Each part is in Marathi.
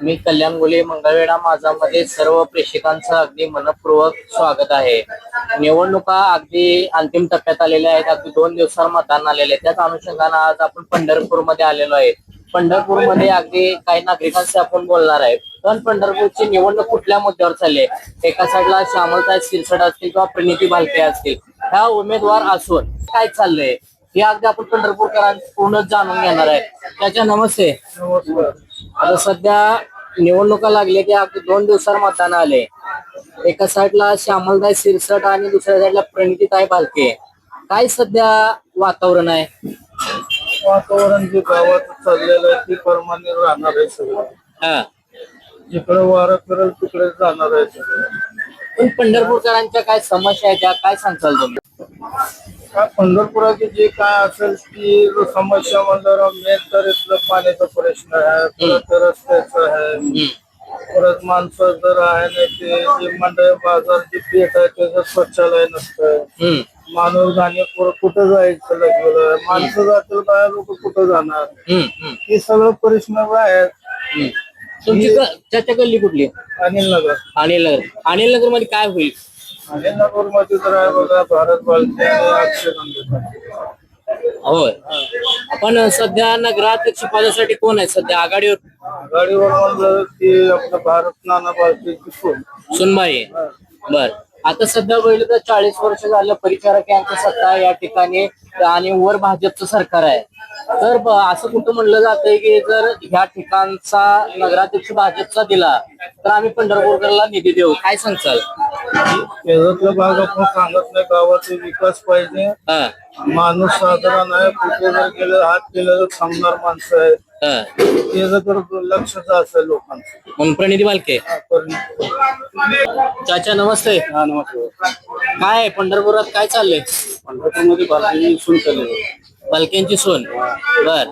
मी कल्याण गोले मंगळवेढा माझामध्ये सर्व प्रेक्षकांचं अगदी मनपूर्वक स्वागत आहे. निवडणुका अगदी अंतिम टप्प्यात आलेल्या आहेत. अगदी दोन दिवसावर मतदान आलेले आहे. त्याच अनुषंगानं आज आपण पंढरपूरमध्ये आलेलो आहे. पंढरपूरमध्ये अगदी काही नागरिकांशी आपण बोलणार आहे. पण पंढरपूरची निवडणूक कुठल्या मुद्द्यावर चालली आहे? एका साईडला श्यामलताई सिरसट असतील किंवा प्रणिती भालके असतील. ह्या उमेदवार असून काय चाललंय? हे अगदी आपण पंढरपूरकरांपूर्णच जाणून घेणार आहे. त्याच्या नमस्ते. आता सध्या निवडणुका लागल्या की अगदी दोन दिवसावर मतदान आले एका साईडला श्यामलताई सिरसट आणि दुसऱ्या साईडला प्रणितीताई भालके. काय सध्या वातावरण आहे? वातावरण जे गावात चाललेलं आहे ते परमाने राहणार आहे सगळं. हा. जिकडे वारं फिरेल तिकडे जाणार आहे सगळं. पण पंढरपूरकरांच्या काय समस्या आहेत त्या काय सांगताल तुम्ही? काय पंढरपुराची जे काय असेल ती समस्या म्हणल्यावर मेन तर इथलं पाण्याचा प्रश्न आहे. परत रस्त्याचं आहे. परत माणसं जर आहे ना ते जे मंडळ बाजार जे पेट आहे त्याचं स्वच्छालय नसतं. माणूस जाणे कुठं जायचं लागलं? माणसं जातील बाया लोक कुठं जाणार? हे सगळं प्रश्न आहेत. तुमची त्याच्या गल्ली कुठली? अनिल नगर. अनिल नगर. अनिल नगरमध्ये काय होईल? अनिल नगरमध्ये तर आहे बघा भारत बालके आणि अक्षय गंगेकर. होय. आपण सध्या नगराध्यक्ष पदासाठी कोण आहे? सध्या आघाडीवर? आघाडीवर म्हणलं की आपलं भारत नाना कोण? सुनबाई बर. आता सध्या बघितलं तर चाळीस वर्ष झालं परिचारक यांचं सत्ता या ठिकाणी आणि वर भाजपचं सरकार आहे. तर ब- असं कुठं म्हणलं जातंय की जर ह्या ठिकाणचा नगराध्यक्ष भाजपचा दिला तर आम्ही पंढरपूरकरला निधी देऊ. काय सांगचाल त्याच्यातला भाग आपण सांगत नाही गावाचा विकास पाहिजे. हा, माणूस साधारण आहे कुठे जर गेलं हात केलं तर थांबणार माणसं आहे हा. त्याच्याकडे लक्षच असेल लोकांचं. म्हणून प्रणिती बालके पण- चाचा नमस्ते. हा, नमस्कार काय आहे? पंढरपुरात काय चाललंय? पंढरपूरमध्ये बालके सुन चालले बालकेंची सोन. बर.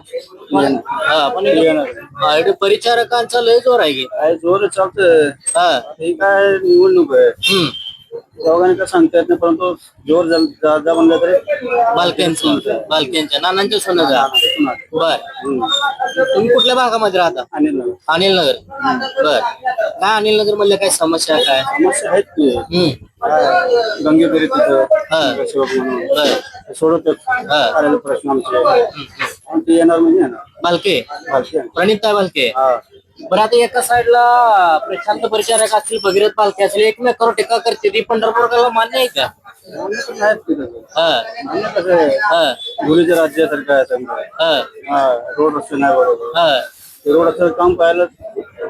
हा पण इकडे परिचारकांचा लय जोर आहे की. काय जोर चालतंय. हा. हे काय निवडणूक आहे? हम्म. दोघांनी काय सांगता येत नाही परंतु जोर जा जा म्हणलं तरी बालकेंचं बालकेंच्या नानांच्या सोनाचा बर. तुम्ही कुठल्या भागामध्ये राहता? अनिल नगर. अनिल नगर बर. काय अनिल नगर मधल्या काय समस्या आहे काय? समस्या आहेत की. हम्म. गंगेकरी तिथं हा. हा. आलेले प्रश्न आमचे आणि ते येणार म्हणजे येणार बालके? बाकी प्रणिता बालके? हा बरं आता एका साईडला प्रशांत परिचारक असतील भगीरथ बालके असतील एकमेकावर टीका करते ती मान्य आहे का? नाहीत की हा. कसं आहे हा आहे समजा हा. हा रोड रस्ते नाही बरोबर. हा. ते रोड रस्त्याचं काम पाहायला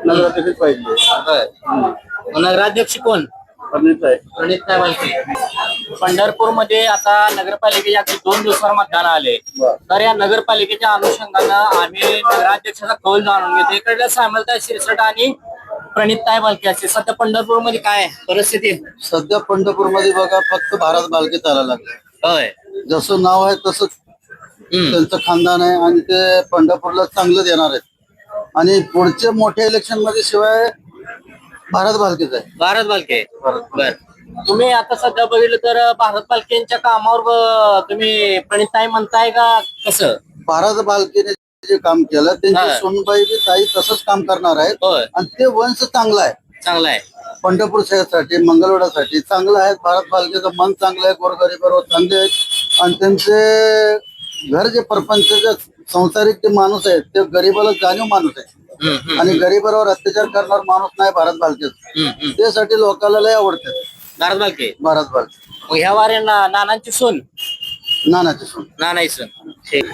नगराध्यक्ष पाहिजे. बर मग नगराध्यक्ष कोण? आहे. प्रणित बालके पंढरपूरमध्ये आता नगरपालिकेच्या अगदी दोन दिवसावर मतदान आले. तर या नगरपालिकेच्या अनुषंगानं आम्ही नगराध्यक्षाचा कौल जाणून घेतो इकडल्या सामलताई शिरसट आणि प्रणित ताई बालके असते सध्या पंढरपूरमध्ये काय आहे? परिस्थिती? सध्या पंढरपूरमध्ये बघा फक्त भारत बालके चालायला लागले. होय. जसं नाव आहे तसंच हम्म. त्यांचं खानदान आहे आणि ते पंढरपूरला चांगलं देणार आहेत. आणि पुढच्या मोठ्या इलेक्शनमध्ये शिवाय भारत बालकेच आहे. भारत बालके बर. तुम्ही आता सध्या बघितलं तर भारत बालकेंच्या कामावर ब- तुम्ही प्रणित ताई म्हणताय का कसं? भारत बालकेने जे काम केलं हा. त्यांची सोनबाई बी ताई तसंच काम करणार आहेत. होय. आणि ते वंश चांगला आहे. चांगलं आहे. पंढरपूर शहरासाठी मंगळवेढासाठी चांगलं आहे. भारत बालकेचं मन चांगलं आहे. गोरगरीबावर चांगले आहेत. आणि त्यांचे घर जे परपंच संसारिक जे माणूस आहेत ते गरीबाला जाणीव माणूस आहे आणि गरीबावर अत्याचार करणार माणूस नाही भारत बालकेच. हम्म. त्यासाठी लोकांना लय आवडते. भारत बालके? भारत बालके. मग ह्या वारे ना नानांची सोन? नानाचे सून. नानाची सोन. ठीक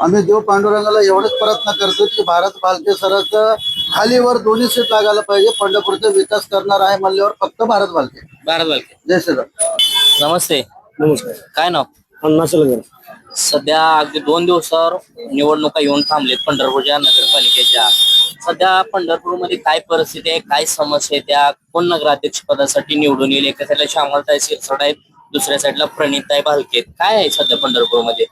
आम्ही देव पांडुरंगाला एवढेच प्रयत्न करतो की भारत बालके सराचं खालीवर दोन्ही सीट लागायला पाहिजे. पंढरपूरचा विकास करणार आहे म्हणल्यावर फक्त भारत बालके. भारत बालके. जय श्रीराम. नमस्ते. नमस्कार. काय नाव? पन्नास सध्या अगदी दोन दिवसावर निवडणुका येऊन थांबलेत पंढरपूरच्या नगरपालिकेच्या. सध्या पंढरपूरमध्ये काय परिस्थिती आहे काय समस्या आहे त्या कोण नगराध्यक्ष पदासाठी निवडून येईल? एका साईडला श्यामलताई सिरसट आहेत दुसऱ्या साईडला प्रणिताई भालके. काय आहे सध्या पंढरपूरमध्ये?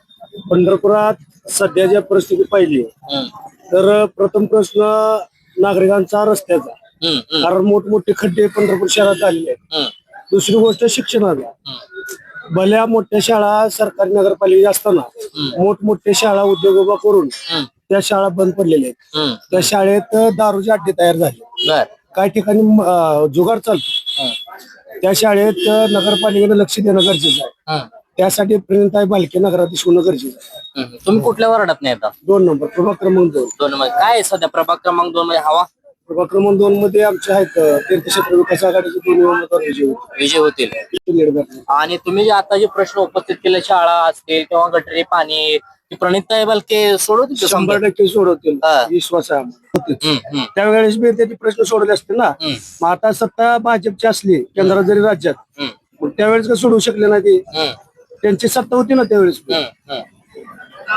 पंढरपुरात सध्या ज्या परिस्थिती पाहिली तर प्रथम प्रश्न नागरिकांचा रस्त्याचा. कारण मोठमोठे खड्डे पंढरपूर शहरात झालेले आहेत. दुसरी गोष्ट शिक्षणाचा भल्या मोठ्या शाळा सरकारी नगरपालिका असताना मोठमोठ्या शाळा उद्योग उभा करून. त्या शाळा बंद पडलेल्या आहेत. त्या शाळेत दारूचे अड्डे तयार झाले. काही ठिकाणी जुगार चालतो. त्या शाळेत नगरपालिकेनं लक्ष देणं गरजेचं आहे. त्यासाठी प्रेरणताई बालके नगराधीश होणं गरजेचं आहे. तुम्ही कुठल्या वार्डात नाही आता? दोन नंबर प्रभाग क्रमांक दोन. दोन काय सध्या प्रभाग क्रमांक दोन मध्ये हवा? प्रभाग क्रमांक दोन मध्ये आमचे आहेत तीर्थक्षेत्र विकास आघाडीचे दोन्ही उमेदवार विजयी होते. विजय होतील लीड. आणि तुम्ही जे आता जे प्रश्न उपस्थित केले शाळा असतील किंवा गटरी पाणी ती प्रणित बालके सोडवतील शंभर? टक्के सोडवतील हा. विश्वास आहे आम्हाला. होतील. त्यावेळेस बी त्यांनी प्रश्न सोडवले असते ना मग आता सत्ता भाजपची असली केंद्रात जरी राज्यात मग त्यावेळेस का सोडवू शकले नाही ते त्यांची सत्ता होती ना त्यावेळेस.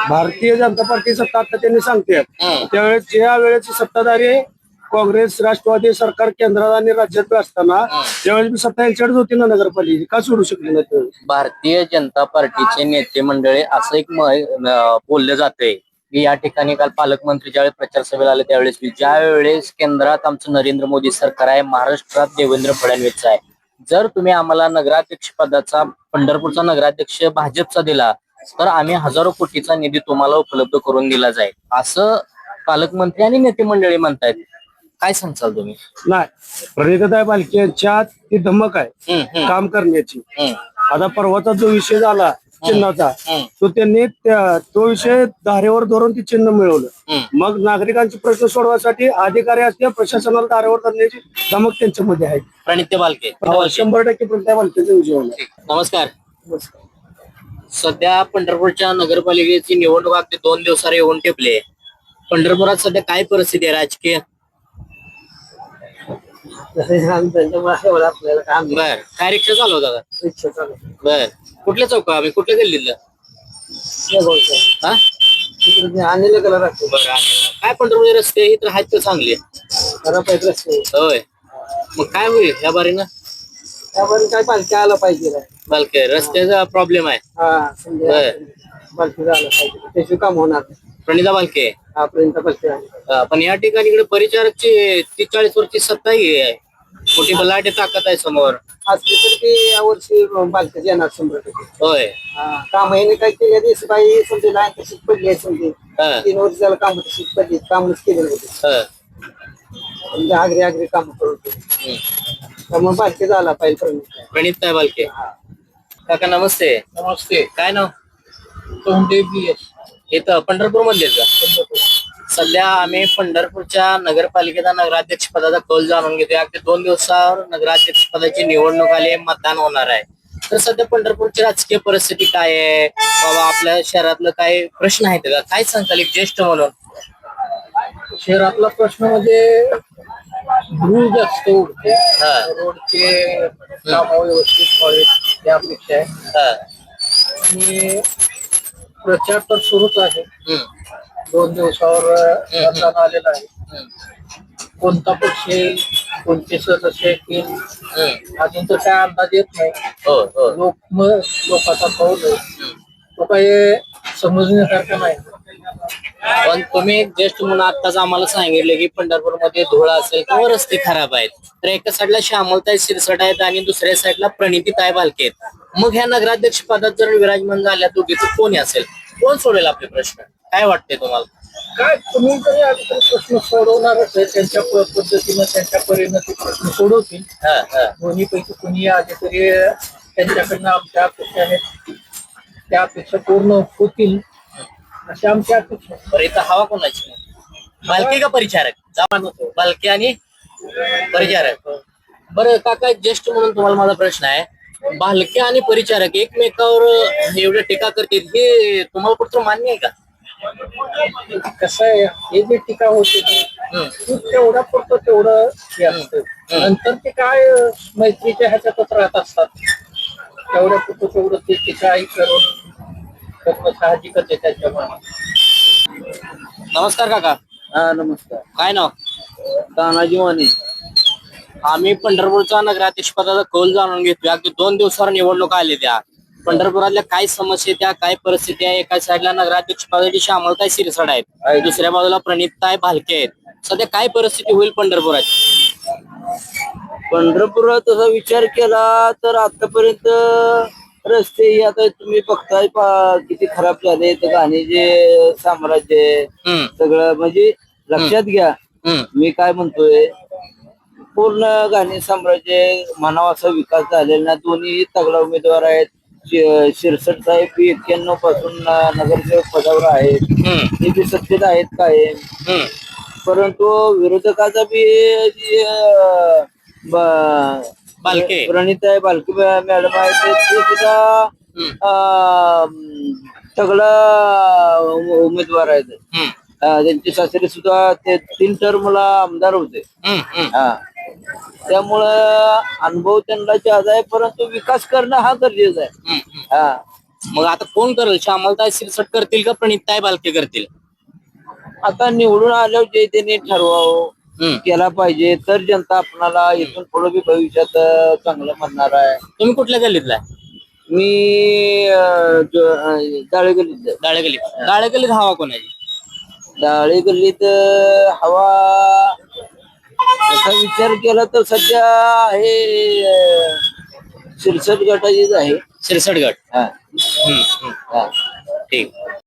भारतीय जनता पार्टी सत्ता आता त्यांनी सांगते. त्यावेळेस ज्या वेळेस सत्ताधारी काँग्रेस राष्ट्रवादी सरकार केंद्रात आणि राज्यात असताना त्यावेळेस बी सत्ता यांच्याकडेच होती ना नगरपालिकेची का सोडू शकले नाही त्यावेळेस भारतीय जनता पार्टीचे नेते मंडळी असं एक म- बोललं जाते की या ठिकाणी काल पालकमंत्री ज्यावेळेस प्रचार सभेला आले त्यावेळेस बी ज्या वेळेस केंद्रात आमचं नरेंद्र मोदी सरकार आहे महाराष्ट्रात देवेंद्र फडणवीस आहे. जर तुम्ही आम्हाला नगराध्यक्ष पदाचा पंढरपूरचा नगराध्यक्ष भाजपचा दिला तर आम्ही हजारो कोटीचा निधी तुम्हाला उपलब्ध करून दिला जाईल. असं पालकमंत्री आणि नेते मंडळी म्हणतायत. काय सांगचाल तुम्ही? नाही प्रणितताई बालके ती धमक आहे हम्म, काम करण्याची. हम्म, आता परवाचा जो विषय झाला चिन्हाचा हम्म, तो त्यांनी त्या- तो विषय धारेवर धरून ती चिन्ह मिळवलं. हम्म. मग नागरिकांचे प्रश्न सोडवण्यासाठी अधिकारी असते प्रशासनाला धारेवर धरण्याची धमक त्यांच्यामध्ये आहे. प्रणित बालके शंभर टक्के प्रणिताई बालकेचा विजय होणार. नमस्कार. सध्या पंढरपूरच्या नगरपालिकेची निवडणूक अगदी दोन दिवसावर येऊन टेपले पंढरपुरात सध्या काय परिस्थिती आहे राजकीय? आपल्याला काम बर. काय रिक्षा चालवता का इच्छा चालू बर. कुठल्या चौक आम्ही? कुठल्या गल्लीतलं? हा आणलेलं कलर असतो बरं आणि काय पंढरपूरचे रस्ते ही तर आहेत तर चांगले खराब आहेत रस्ते. होय. मग काय होईल या बारीनं? त्यावर काय पालखी आलं पाहिजे बालके रस्त्याचा प्रॉब्लेम आहे. हा समजा बर झालं पाहिजे. त्याचे काम होणार प्रणिता बालके. अं, पण या ठिकाणी इकडे परिचारकची तीस चाळीस वर्षची सत्ता ही आहे. मोठी बलाढ्य ताकद आहे समोर. असली तर ते यावर्षी पालखी येणार शंभर टक्के. होय. काम याने काय केल्या दिवशी बाई समजे लाईन तशीच पडली आहे समजे. हा, तीन वर्ष झालं काम तशीच पडली कामच केले होते हा, समजे आगरी आगरी काम करत होते. हम्म. त्यामुळे पालखी झाला पाहिजे. प्रणित काय बालके. काका नमस्ते. नमस्ते. काय नाव? तोंडे बी इथं पंढरपूरमध्ये सध्या आम्ही पंढरपूरच्या नगरपालिकेचा नगराध्यक्ष पदाचा कौल जाणून घेतोय. अगदी दोन दिवसावर नगराध्यक्ष पदाची निवडणूक आली मतदान होणार आहे. तर सध्या पंढरपूरची राजकीय परिस्थिती काय आहे? बाबा आपल्या शहरातलं काय प्रश्न आहेत का? काय सांगताल एक ज्येष्ठ म्हणून? शहरातला प्रश्न म्हणजे जास्त उडते. रोडचे काम व्यवस्थित व्हावेत. या अपेक्षा आहे. हा, आणि प्रचार तर सुरूच आहे. हम्म, दोन दिवसावर मतदान आलेलं आहे. हम्म, कोणता पक्ष येईल कोणते सदस्य येतील हम्म. अजून तर काय अंदाज येत नाही. हो हो. लोक मग लोकांचा कौल आहे. तो काही समजण्यासारखं नाही. पण तुम्ही ज्येष्ठ म्हणून आताच आम्हाला सांगितले की पंढरपूरमध्ये धुळा असेल किंवा रस्ते खराब आहेत तर एका साईडला श्यामलताई सिरसट आहेत आणि दुसऱ्या साईडला प्रणितीताई बालके आहेत. मग ह्या नगराध्यक्ष पदात जर विराजमान झाल्या दोघीचं कोणी असेल? कोण सोडेल आपले प्रश्न? काय वाटते तुम्हाला? काय तुम्ही जरी आले तरी प्रश्न सोडवणारच आहे त्यांच्या प- पद्धतीनं त्यांच्या परीनं ते प्रश्न सोडवतील. हा, हा. दोन्ही पैकी कुणी आले तरी त्यांच्याकडनं आमच्या अपेक्षा आहेत. त्या अपेक्षा पूर्ण होतील. अशा आमच्या अपेक्षा आहेत. बरं इथं हवा कोणाची? बालके का परिचारक? जामान होतो बालके आणि परिचारक. बरं काका ज्येष्ठ म्हणून तुम्हाला माझा प्रश्न आहे. बालके आणि परिचारक एकमेकावर एवढं टीका करतील हे तुम्हाला कुठं मान्य आहे का? कसं आहे हे जे टीका होते ते हम्म. ते तेवढा पुरतं तेवढं हे असतं. नंतर ते काय अं, मैत्रीच्या ह्याच्यातच राहत असतात. तेवढ्या पुरतं तेवढं ते टीका करून साहजिकच आहे नमस्कार काका. हा नमस्कार. काय नाव? तानाजी माने. आम्ही पंढरपूरचा नगराध्यक्ष पदाचा कौल जाणून घेतोय. अगदी दोन दिवसावर निवडणूक आली त्या. पंढरपुरातल्या काय समस्या त्या काय परिस्थिती आहे एका साईडला नगराध्यक्ष पदाची श्यामलताई सिरसड आहेत. दुसऱ्या बाजूला प्रणितताई भालके आहेत. सध्या काय परिस्थिती होईल पंढरपुरात? पंढरपुरात तसा विचार केला तर आतापर्यंत रस्ते हे आता तुम्ही बघताय पा- किती खराब झाले. तर गाणी जे साम्राज्य आहे, हम्म, सगळं म्हणजे लक्षात घ्या. हम्म, मी काय म्हणतोय पूर्ण गाणी साम्राज्य म्हणावा असा विकास झालेला ना दोन्ही तगडा उमेदवार आहेत. शि- शिरसट साहेब एक्क्याण्णवपासून नगरसेवक पदावर आहेत. हम्म, ते बी सत्तेत आहेत काय हम्म. परंतु विरोधकाचा बी जे, अं, ब- बालके. प्रणिताई बालके मॅडम आहेत ते ते सुद्धा हम्म. अं, तगडा उम- उमेदवार आहेत हम्म, अं, त्यांचे सासरे सुद्धा ते तीन टर्मला आमदार होते हम्म, हम्म. हा त्यामुळं अनुभव त्यांना जास्त आहे परंतु विकास करणं हा गरजेचा आहे हम्म, हम्म. हा मग आता कोण करेल श्यामलताई शिरसट करतील का प्रणिताई बालके करतील आता निवडून आल्यावर जे त्यांनी ठरवावं. केला पाहिजे. तर जनता आपणाला इथून पुढे बी भविष्यात चांगलं म्हणणार आहे. तुम्ही कुठल्या गल्लीतला मी दाळे गल्लीत डाळे गल्लीत डाळे गल्लीत हवा कोणाची? दाळे गल्लीत हवा असा विचार केला तर सध्या हे शिरसट गटाचीच आहे. शिरसट गट. हा. हा. ठीक.